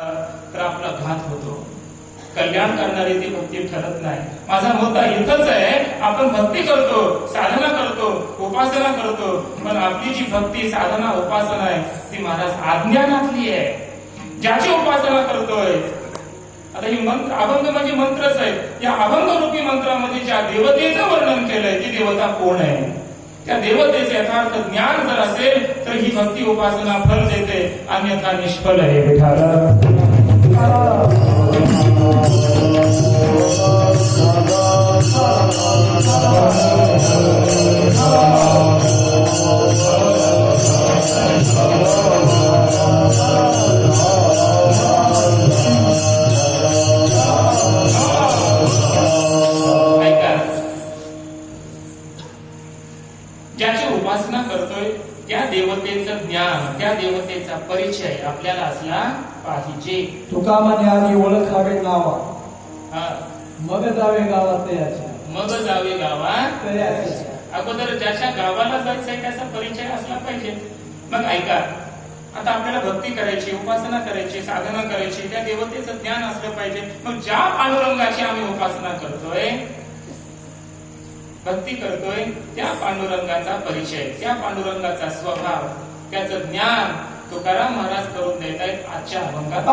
तर आपला घात होतो. कल्याण करणारी ती भक्ती ठरत नाही. माझा मुद्दा इथंच आहे. आपण भक्ती करतो साधना करतो उपासना करतो. पण आपली जी भक्ती साधना उपासना आहे ती महाराज आज्ञानातली आहे. ज्याची उपासना करतोय आता ही मंत्र अभंग म्हणजे मंत्रच आहे. या अभंग रूपी मंत्रामध्ये ज्या देवतेचं वर्णन केलंय ती देवता कोण आहे? त्या देवतेचे यथार्थ ज्ञान जर असेल तर ही भक्ती उपासना फल देते. अन्यथा निष्फल आहे विठाला ज्याची उपासना करतोय त्या देवतेचं ज्ञान त्या देवतेचा परिचय आपल्याला असला पाहिजे. तुका म्हणे आधी ओळखावे नावा. हा. मग जावे गावात याच्या मग जावे गावात तयाच्या अगोदर ज्याच्या गावाला जायचंय त्याचा परिचय असला पाहिजे. मग ऐका आता आपल्याला भक्ती करायची उपासना करायची साधना करायची त्या देवतेचं ज्ञान असलं पाहिजे. मग ज्या पांडुरंगाची आम्ही उपासना करतोय भक्ती करतोय त्या पांडुरंगाचा परिचय त्या पांडुरंगाचा स्वभाव त्याचं ज्ञान तुकाराम महाराज करून देत आहेत आजच्या अभंगात.